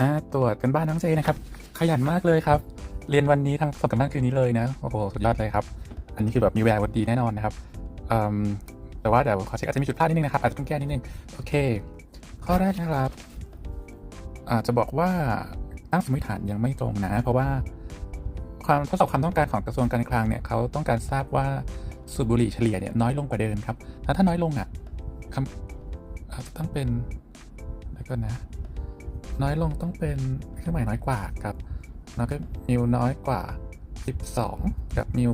อ่าตรวจกันบ้านน้องเจนะครับ ขยันมากเลยครับ เรียนวันนี้ทั้งสองกันบ้านคืนนี้เลยนะ โอ้โห สุดยอดเลยครับ อันนี้คือแบบมีแววดีแน่นอนนะครับแต่ว่าเดี๋ยวขอเช็คอาจจะมีจุดพลาดนิดนึงนะครับ อาจจะต้องแก้นิดนึง โอเค ข้อแรกนะครับอาจจะบอกว่าตั้งสมมติฐานยังไม่ตรงนะ เพราะว่าความทดสอบความต้องการของกระทรวงการคลังเนี่ยเขาต้องการทราบว่าสูบบุหรี่เฉลี่ยเนี่ยน้อยลงกว่าเดิมครับถ้าถ้าน้อยลงอะคำอาจจะต้องเป็นแล้วก็นะ น้อยลงต้องเป็นเครื่องหมายน้อยกว่ากับแล้วก็มิวน้อยกว่า 12 กับมิว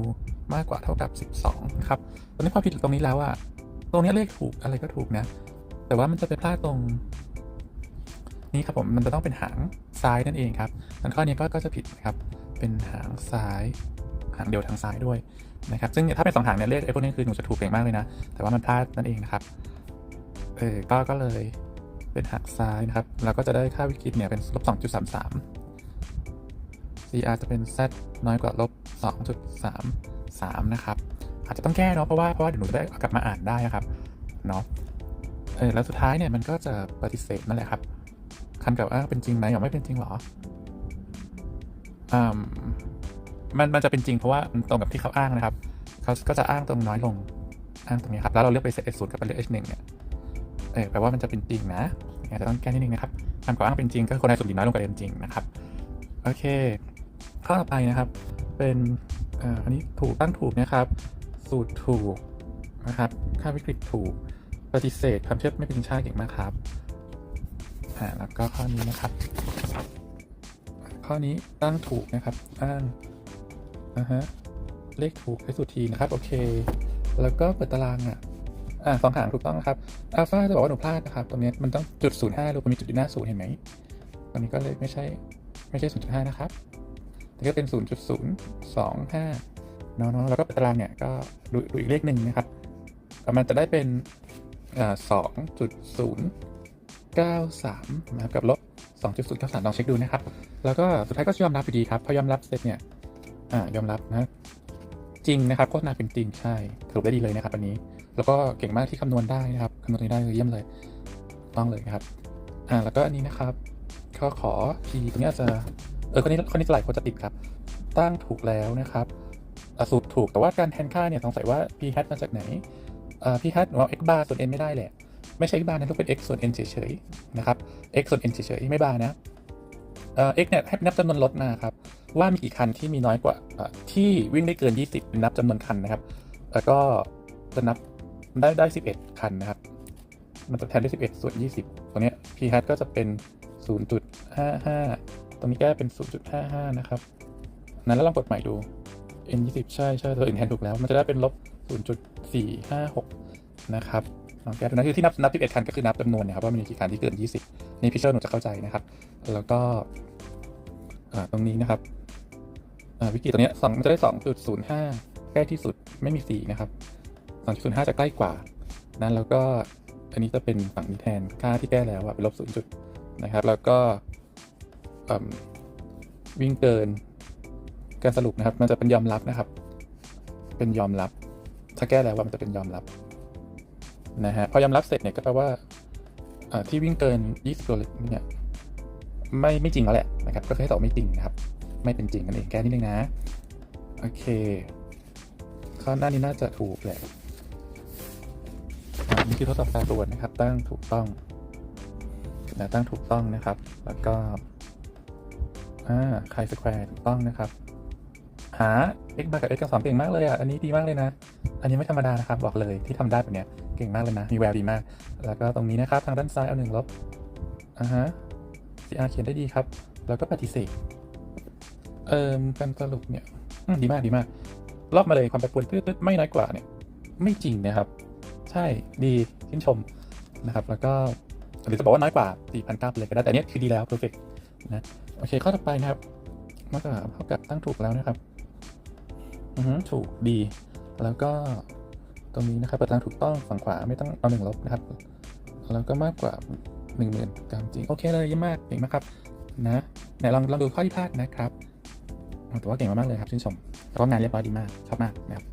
มากกว่าเท่ากับ 12 ครับ ตอนนี้พอผิดตรงนี้แล้วอะตรงนี้เลขถูกอะไรก็ถูกนะ แต่ว่ามันจะไปพลาดตรงนี้ครับผม มันจะต้องเป็นหางซ้ายนั่นเองครับส่วนข้อนี้ก็ก็จะผิดนะครับ เป็นหางซ้าย หางเดียวทางซ้ายด้วยนะครับ ซึ่งถ้าเป็นสองหางเนี่ยเลขไอ้พวกนี้คือหนูจะถูกเก่งมากเลยนะ แต่ว่ามันพลาดนั่นเองนะครับ เออก็ก็เลย เป็นหักซ้ายนะครับแล้วก็จะได้ค่าวิกฤตเนี่ยเป็นลบ 2.33 CR จะเป็น Z น้อยกว่าลบ 2.33 นะครับ อาจจะต้องแก้เนาะเพราะว่าเพราะว่าเดี๋ยวหนูจะได้กลับมาอ่านได้นะครับเนาะเออแล้วสุดท้ายเนี่ยมันก็จะปฏิเสธนั่นแหละครับคันกับอ้าเป็นจริงไหมหรือไม่เป็นจริงหรออ่ามันมันจะเป็นจริงเพราะว่ามันตรงกับที่เขาอ้างนะครับ เขาก็จะอ้างตรงน้อยลงอ้างตรงนี้ครับ แล้วเราเลือกไปเซต S 0 กับไปเลือก H 1 เนี่ย เออแปลว่ามันจะเป็นจริงนะอาจจะต้องแก้นิดนึงนะครับคำกล่าวอ้างเป็นจริงก็คือคนใดสูบบุหรี่น้อยลงกว่าเดิมจริงนะครับ โอเค ข้อต่อไปนะครับ เป็นเอ่ออันนี้ถูกตั้งถูกนะครับ สูตรถูกนะครับ ค่าวิกฤตถูก ปฏิเสธความเชื่อไม่เป็นชาติเก่งมากครับอ่าแล้วก็ข้อนี้นะครับ ข้อนี้ตั้งถูกนะครับ อ้างอ่าฮะ เลขถูกให้สุดทีนะครับ โอเค แล้วก็เปิดตารางอะ อ่าสองหางถูกต้องนะครับอัลฟาจะบอกว่าหนูพลาดนะครับตรงนี้มันต้องจุดศูนย์ห้าลูกมันมีจุดอยู่หน้าศูนย์เห็นไหมตรงนี้ก็เลยไม่ใช่ไม่ใช่ศูนย์จุดห้านะครับแต่ก็เป็นศูนย์จุดศูนย์สองห้าเนาะแล้วก็ตารางเนี่ยก็ดูดูอีกเลขหนึ่งนะครับแต่มันจะได้เป็นสองจุดศูนย์เก้าสามนะครับกับลบสองจุดศูนย์เก้าสามลองเช็คดูนะครับ แล้วก็สุดท้ายก็ยอมรับอยู่ดีครับพอยอมรับเสร็จเนี่ยอ่ายอมรับนะจริงนะครับโฆษณาเป็นจริงใช่ถือได้ดีเลยนะครับอันนี้ แล้วก็เก่งมากที่คำนวณได้นะครับคำนวณได้เยี่ยมเลยต้องเลยนะครับอ่าแล้วก็อันนี้นะครับก็ขอทีตรงนี้อาจจะเออคนนี้คนนี้หลายคนจะติดครับ ตั้งถูกแล้วนะครับสูตรถูกแต่ว่าการแทนค่าเนี่ยสงสัยว่า p hat มาจากไหนอ่า p hat หรือา x bar ส่วน n ไม่ได้แหละ ไม่ใช่ x bar นะต้องเป็น x ส่วน n เฉยๆนะครับ x ส่วน n เฉยๆไม่ bar นะเอ่อ x เนี่ยให้นับจำนวนรถนะครับ ว่ามีกี่คันที่มีน้อยกว่าที่วิ่งได้เกิน 20 เป็นนับจำนวนคันนะครับ แล้วก็จะนับ ได้ได้ 11 คันนะครับ มันจะแทนด้วย11 ส่วน 20ตรงเนี้ย p hat ก็จะเป็น 0.55 ตรงนี้แก้เป็น 0.55 นะครับ นั้นแล้วลองกดใหม่ดู n 20ใช่ใช่ตัวอื่นแทนถูกแล้ว มันจะได้เป็นลบ 0.456 นะครับลองแก้ดูนะคือที่นับนับ11คันก็คือนับจำนวนนะครับว่ามันมีกี่คันที่เกิน 20 นี่พี่เชื่อหนูจะเข้าใจนะครับ แล้วก็ตรงนี้นะครับวิกิตรงเนี้ยสองมันจะได้ 2.05 ใกล้ที่สุดไม่มี 4 นะครับ 2.05 จะใกล้กว่า นั้นแล้วก็อันนี้จะเป็นฝั่งนี้แทนค่าที่แก้แล้วอะเป็นลบ0จุดนะครับ แล้วก็วิ่งเกินการสรุปนะครับ มันจะเป็นยอมรับนะครับ เป็นยอมรับ ถ้าแก้แล้วว่ามันจะเป็นยอมรับนะฮะพอยอมรับเสร็จเนี่ยก็แปลว่าที่วิ่งเกิน 20ตัวเนี่ยไม่ไม่จริงแล้วแหละนะครับ ก็คือให้ตอบไม่จริงนะครับ ไม่เป็นจริงนั่นเองแก้นิดนึงนะ โอเค ข้อหน้านี้น่าจะถูกแหละ อ่านี่คือทดสอบการตรวจนะครับ ตั้งถูกต้องนะตั้งถูกต้องนะครับ แล้วก็อ่าไคสแควร์ถูกต้องนะครับ หา x บาร์กับ x กับสองเก่งมากเลยอะ อันนี้ดีมากเลยนะ อันนี้ไม่ธรรมดานะครับ บอกเลยที่ทำได้แบบเนี้ยเก่งมากเลยนะ มีแววดีมาก แล้วก็ตรงนี้นะครับ ทางด้านซ้ายเอาหนึ่งลบ อ่าฮะ CR เขียนได้ดีครับ แล้วก็ปฏิเสธ เอ่อการสรุปเนี่ยดีมากดีมาก รอบมาเลยความแปรปรวนตืดๆไม่น้อยกว่าเนี่ย ไม่จริงนะครับ ช่ดีชื่นชมนะครับ แล้วก็หรือจะบอกว่าน้อยกว่า 4,900ไปเลยก็ได้ แต่นเนี้ยคือดีแล้ว perfect นะ โอเค ข้อต่อไปนะครับเมื่อกับเท่ากับตั้งถูกแล้วนะครับอือฮึถูกดี แล้วก็ตรงนี้นะครับเปิดทางถูกต้องฝั่งขวาไม่ต้องเอาหนึ่งลบนะครับ แล้วก็มากกว่า 1 0,000กรัมจริง โอเคเลยเยี่ยมมากเก่งมากครับนะไหนลองลองดูข้อที่พลาดนะครับแต่ว่าเก่งมากๆเลยครับชื่นชมแล้วก็งานเรียบร้อยดีมากชอบมากนะครับ